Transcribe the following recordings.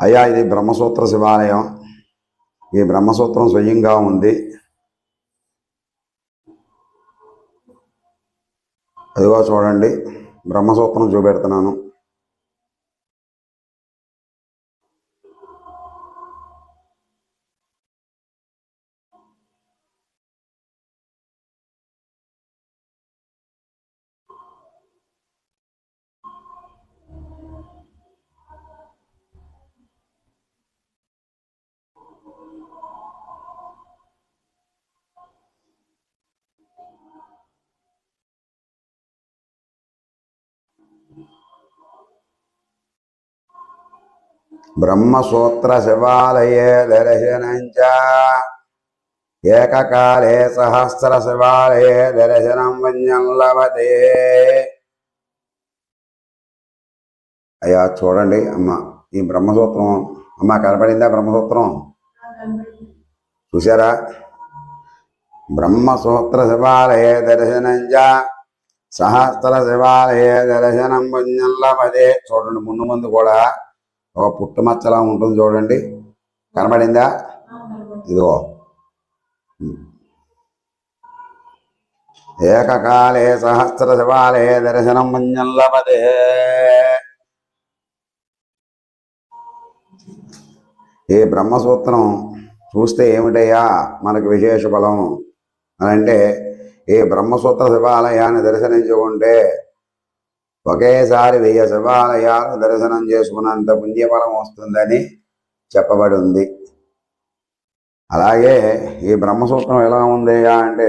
అయ్యా ఇది బ్రహ్మసూత్ర శివాలయం. ఈ బ్రహ్మసూత్రం స్వయంగా ఉంది. అదిగో చూడండి బ్రహ్మసూత్రం చూపెడుతున్నాను. బ్రహ్మసూత్ర శివాలయే దర్శనంచ ఏకకాలే సహస్ర శివాలయే దర్శనం వన్యం లభతే అయ్యా చూడండి అమ్మ ఈ బ్రహ్మసూత్రం అమ్మ కనపడిందా బ్రహ్మసూత్రం? చూసారా బ్రహ్మసూత్ర శివాలయే దర్శనంచ సహస్ర శివాలయే దర్శనం పుణ్యం లభతే. చూడండి ముందు ముందు కూడా ఒక పుట్టుమచ్చలా ఉంటుంది చూడండి. కనబడిందా? ఇదిగో. ఏకకాలే సహస్ర శివాలే దర్శనం పుణ్యం లభతే. ఈ బ్రహ్మసూత్రం చూస్తే ఏమిటయ్యా? మనకు విశేష బలం. అని అంటే ఈ బ్రహ్మసూత్ర శివాలయాన్ని దర్శనించుకుంటే ఒకేసారి వెయ్యి శివాలయాలు దర్శనం చేసుకున్నంత పుణ్యఫలం వస్తుందని చెప్పబడి ఉంది అలాగే ఈ బ్రహ్మసూత్రం ఎలా ఉంది అంటే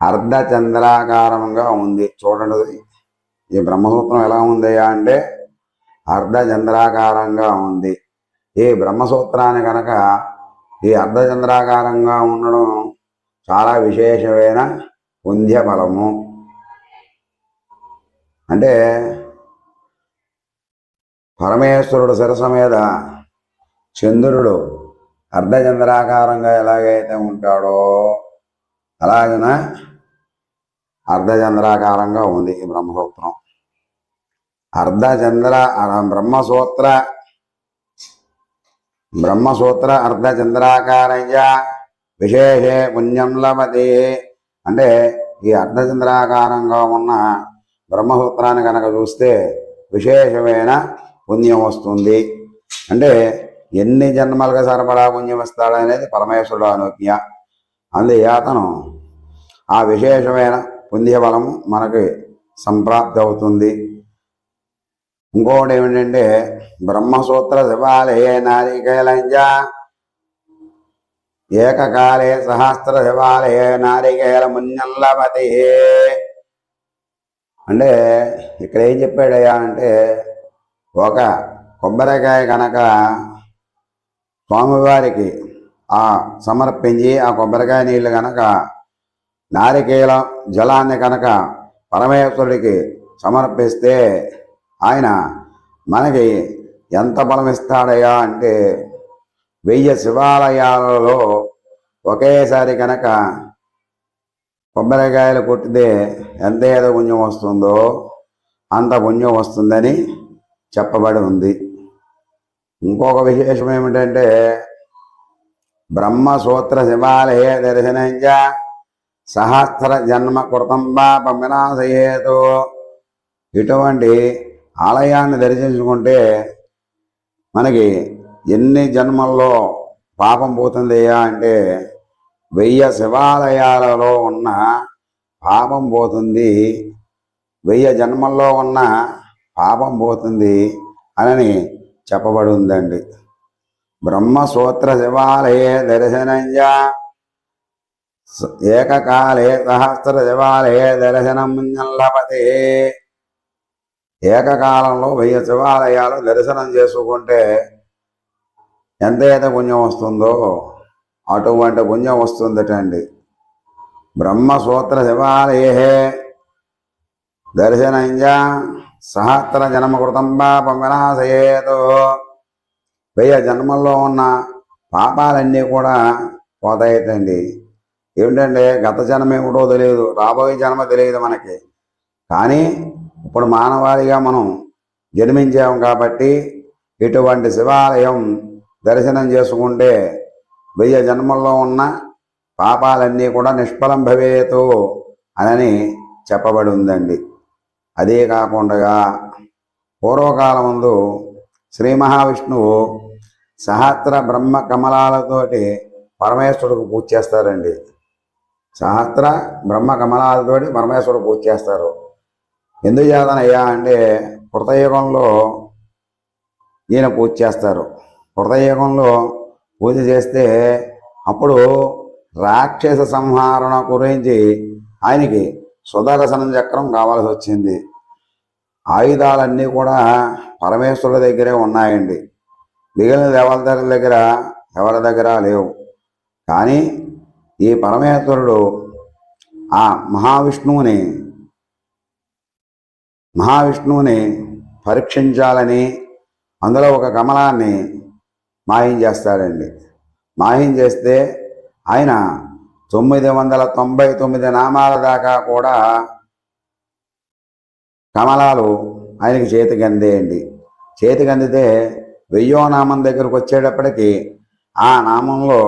అర్ధచంద్రాకారంగా ఉంది. చూడండి ఈ బ్రహ్మసూత్రం ఎలా ఉంది అంటే అర్ధచంద్రాకారంగా ఉంది. ఈ బ్రహ్మసూత్రాన్ని కనుక ఈ అర్ధచంద్రాకారంగా ఉండడం చాలా విశేషమైన పుంధ్యఫలము బలము అంటే పరమేశ్వరుడు శిరస మీద చంద్రుడు అర్ధచంద్రాకారంగా ఎలాగైతే ఉంటాడో అలాగన అర్ధచంద్రాకారంగా ఉంది ఈ బ్రహ్మసూత్రం. అర్ధచంద్ర బ్రహ్మసూత్ర బ్రహ్మసూత్ర అర్ధచంద్రాకారయ్య విశేషే పుణ్యం లభతి. అంటే ఈ అర్ధచంద్రాకారంగా ఉన్న బ్రహ్మసూత్రాన్ని కనుక చూస్తే విశేషమైన పుణ్యం వస్తుంది. అంటే ఎన్ని జన్మలుగా సరిపడా పుణ్యం ఇస్తాడనేది పరమేశ్వరుడు అనుజ్ఞ అందు అతను ఆ విశేషమైన పుణ్యబలము మనకి సంప్రాప్తి అవుతుంది. ఇంకోటి ఏమిటంటే బ్రహ్మసూత్ర శివాలయే నారికేలంజ ఏకకాలే సహస్ర శివాలయే నారికేల మున్యల్లపతి అంటే ఇక్కడ ఏం చెప్పాడయ్యా అంటే ఒక కొబ్బరికాయ కనుక స్వామివారికి ఆ సమర్పించి ఆ కొబ్బరికాయ నీళ్ళు కనుక నారికేల జలాన్ని కనుక పరమేశ్వరుడికి సమర్పిస్తే ఆయన మనకి ఎంత బలం అంటే వెయ్యి శివాలయాలలో ఒకేసారి కనుక కొబ్బరికాయలు కొట్టితే ఎంత ఏదో పుణ్యం వస్తుందో అంత పుణ్యం వస్తుందని చెప్పబడి ఉంది. ఇంకొక విశేషం ఏమిటంటే బ్రహ్మసూత్ర శివాలయ దర్శనంచ సహస్ర జన్మ కృతం పాపం వినాశయేతు ఇటువంటి ఆలయాన్ని దర్శించుకుంటే మనకి ఎన్ని జన్మల్లో పాపం పోతుందయ్యా అంటే వెయ్యి శివాలయాలలో ఉన్న పాపం పోతుంది. వెయ్యి జన్మల్లో ఉన్న పాపం పోతుంది అని చెప్పబడి ఉందండి బ్రహ్మసూత్ర శివాలయే దర్శనంజ. ఏకకాలే సహస్ర శివాలయే దర్శనం లభతే. ఏకకాలంలో వెయ్యి శివాలయాలు దర్శనం చేసుకుంటే ఎంత అయితే పుణ్యం వస్తుందో అటువంటి పుణ్యం వస్తుందటండి బ్రహ్మసూత్ర శివాలయే. దర్శనంజ సహస్ర జన్మ కృతం పాపం వినాశయేతో. వెయ్యి జన్మల్లో ఉన్న పాపాలన్నీ కూడా పోతాయటండి. ఏమిటంటే గత జన్మ ఏమిటో తెలియదు రాబోయే జన్మ తెలియదు మనకి. కానీ ఇప్పుడు మానవాళిగా మనం జన్మించాం కాబట్టి ఇటువంటి శివాలయం దర్శనం చేసుకుంటే వెయ్యి జన్మల్లో ఉన్న పాపాలన్నీ కూడా నిష్ఫలం భవేతు అని చెప్పబడి ఉందండి అదే కాకుండా పూర్వకాలం ముందు శ్రీ మహావిష్ణువు సహస్ర బ్రహ్మ కమలాలతోటి పరమేశ్వరుడికి పూజ చేస్తారండి. సహస్ర బ్రహ్మ కమలాలతోటి పరమేశ్వరుడు పూజ చేస్తారు. ఎందుకు చేతనయ్యా అంటే కృతయుగంలో ఈయన పూజ చేస్తారు. కృతయుగంలో పూజ చేస్తే అప్పుడు రాక్షస సంహారణ గురించి ఆయనకి సుదర్శనం చక్రం కావాల్సి వచ్చింది. ఆయుధాలన్నీ కూడా పరమేశ్వరుడి దగ్గరే ఉన్నాయండి. మిగిలిన దేవతల దగ్గర ఎవరి దగ్గర లేవు. కానీ ఈ పరమేశ్వరుడు ఆ మహావిష్ణువుని మహావిష్ణువుని పరీక్షించాలని అందులో ఒక కమలాన్ని మాయం చేస్తాడండి. మాయం చేస్తే ఆయన తొమ్మిది వందల తొంభై తొమ్మిది నామాల దాకా కూడా కమలాలు ఆయనకి చేతికి అందేయండి చేతికి అందితే వెయ్యో నామం దగ్గరకు వచ్చేటప్పటికి ఆ నామంలో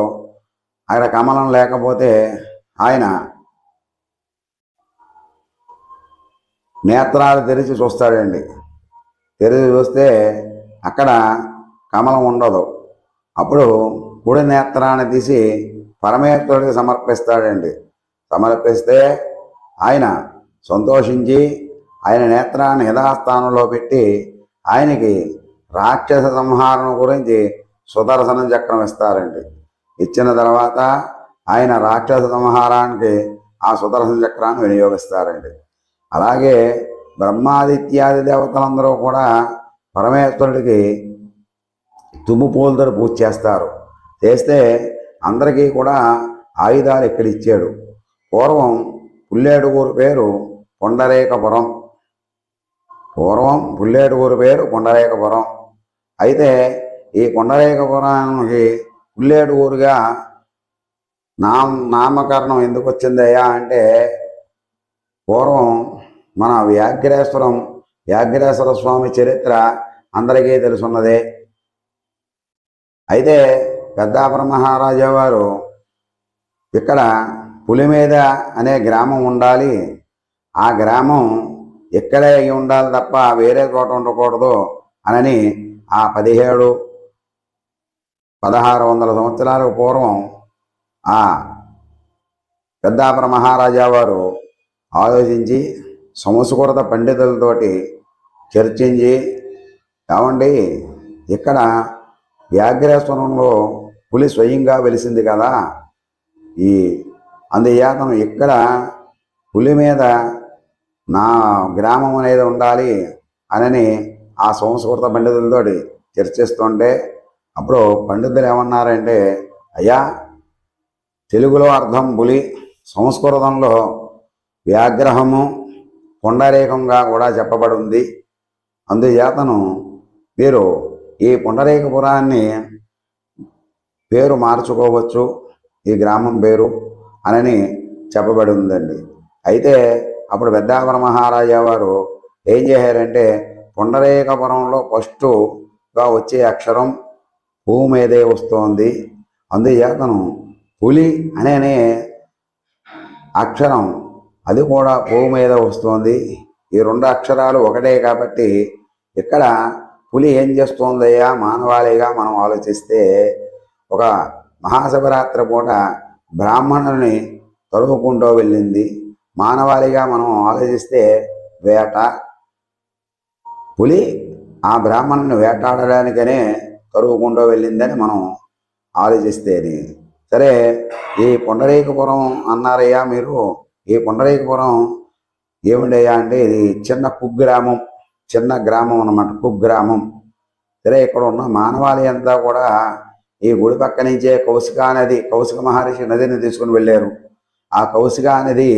అక్కడ కమలం లేకపోతే ఆయన నేత్రాలు తెరిచి చూస్తాడండి. తెరిచి చూస్తే అక్కడ కమలం ఉండదు. అప్పుడు కుడి నేత్రాన్ని తీసి పరమేశ్వరుడికి సమర్పిస్తాడండి. సమర్పిస్తే ఆయన సంతోషించి ఆయన నేత్రాన్ని యథాస్థానంలో పెట్టి ఆయనకి రాక్షస సంహారం గురించి సుదర్శనం చక్రం ఇస్తారండి. ఇచ్చిన తర్వాత ఆయన రాక్షస సంహారానికి ఆ సుదర్శన చక్రాన్ని వినియోగిస్తారండి. అలాగే బ్రహ్మాదిత్యాది దేవతలందరూ కూడా పరమేశ్వరుడికి తుమ్ము పూలతో పూజ చేస్తారు. చేస్తే అందరికీ కూడా ఆయుధాలు ఇక్కడ ఇచ్చాడు. పూర్వం పుల్లేడుగూరు పేరు కొండరేకపురం పూర్వం పుల్లేడుగూరు పేరు కొండరేకపురం అయితే ఈ కొండరేకపురానికి పుల్లేడుగూరుగా నామ నామకరణం ఎందుకు వచ్చిందయ్యా అంటే పూర్వం మన వ్యాఘ్రేశ్వరం వ్యాఘ్రేశ్వర స్వామి చరిత్ర అందరికీ తెలుసున్నదే. అయితే పెద్దాపుర మహారాజా వారు ఇక్కడ పులిమేద అనే గ్రామం ఉండాలి. ఆ గ్రామం ఇక్కడే అయి ఉండాలి తప్ప వేరే చోట ఉండకూడదు అనని ఆ పదిహేడు పదహారు వందల సంవత్సరాలకు పూర్వం ఆ పెద్దాపుర మహారాజా వారు ఆలోచించి సంస్కృత పండితులతోటి చర్చించి కావండి ఇక్కడ వ్యాఘ్రేశ్వరంలో పులి స్వయంగా వెలిసింది కదా. ఈ అందుచేతను ఇక్కడ పులి మీద నా గ్రామం అనేది ఉండాలి అనని ఆ సంస్కృత పండితులతో చర్చిస్తుంటే అప్పుడు పండితులు ఏమన్నారంటే అయ్యా తెలుగులో అర్థం పులి సంస్కృతంలో వ్యాగ్రహము పుండరీకంగా కూడా చెప్పబడి ఉంది అందుచేతను మీరు ఈ పుండరీకపురాన్ని పేరు మార్చుకోవచ్చు. ఈ గ్రామం పేరు అనని చెప్పబడి ఉందండి. అయితే అప్పుడు పెద్దాపుర మహారాజా వారు ఏం చేశారంటే పుండరీకపురంలో ఫస్టుగా వచ్చే అక్షరం భూమి మీదే వస్తోంది. అందుచేతను పులి అనే అక్షరం అది కూడా పువ్వు మీద వస్తోంది. ఈ రెండు అక్షరాలు ఒకటే కాబట్టి ఇక్కడ పులి ఏం చేస్తోందయ్యా? మానవాళిగా మనం ఆలోచిస్తే ఒక మహాశివరాత్రి పూట బ్రాహ్మణుని తరుముకుంటూ వెళ్ళింది. మానవాళిగా మనం ఆలోచిస్తే వేట. పులి ఆ బ్రాహ్మణుని వేటాడడానికనే తరువుకుంటూ వెళ్ళిందని మనం ఆలోచిస్తేది సరే ఈ పుండరీకపురం అన్నారయ్యా మీరు? ఈ పుండరీకపురం ఏమిటయ్యా అంటే ఇది చిన్న కుగ్రామం. చిన్న గ్రామం అన్నమాట కుగ్రామం. సరే ఇక్కడ ఉన్న మానవాళి అంతా కూడా ఈ గుడి పక్క నుంచే కౌశికా నది కౌశిక మహర్షి నదిని తీసుకుని వెళ్ళారు. ఆ కౌశికా నది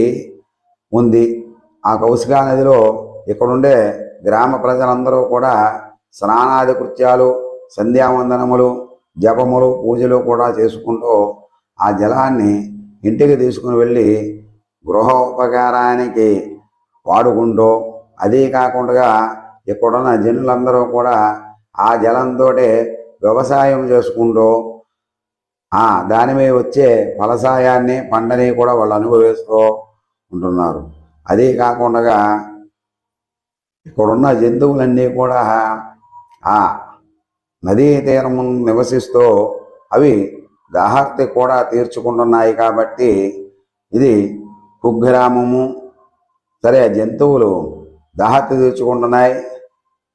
ఉంది. ఆ కౌశికా నదిలో ఇక్కడుండే గ్రామ ప్రజలందరూ కూడా స్నానాది కృత్యాలు సంధ్యావందనములు జపములు పూజలు కూడా చేసుకుంటూ ఆ జలాన్ని ఇంటికి తీసుకుని వెళ్ళి గృహోపకారానికి వాడుకుంటూ అదే కాకుండా ఇక్కడున్న జనులందరూ కూడా ఆ జలంతో వ్యవసాయం చేసుకుంటూ ఆ దాని మీద వచ్చే ఫలసాయాన్ని పంటని కూడా వాళ్ళు అనుభవిస్తూ ఉంటున్నారు. అదే కాకుండా ఇక్కడున్న జంతువులన్నీ కూడా ఆ నదీ తీరం నివసిస్తూ అవి దాహార్తి కూడా తీర్చుకుంటున్నాయి కాబట్టి ఇది కుగ్రామము సరే జంతువులు. దాహత తీర్చుకుంటున్నాయి.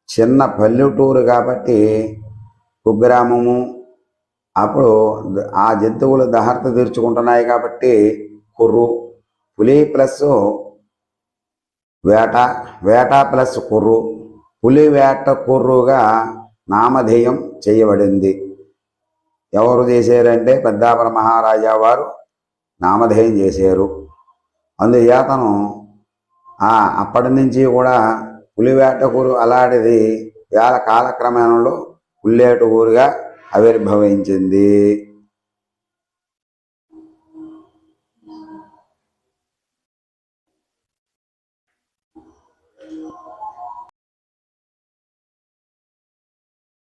చిన్న పల్లెటూరు కాబట్టి కుగ్రామము అప్పుడు ఆ జంతువులు దహర్త తీర్చుకుంటున్నాయి కాబట్టి కుర్రు పులి ప్లస్ వేట వేట ప్లస్ కుర్రు. పులి వేట కుర్రుగా నామధేయం చేయబడింది. ఎవరు చేశారంటే పెద్దాపుర మహారాజా వారు నామధేయం చేశారు. అందుచేతను అప్పటి నుంచి కూడా పులివేటకూరు అలాంటిది వేల కాలక్రమేణలో పుల్లేటూరుగా ఆవిర్భవించింది.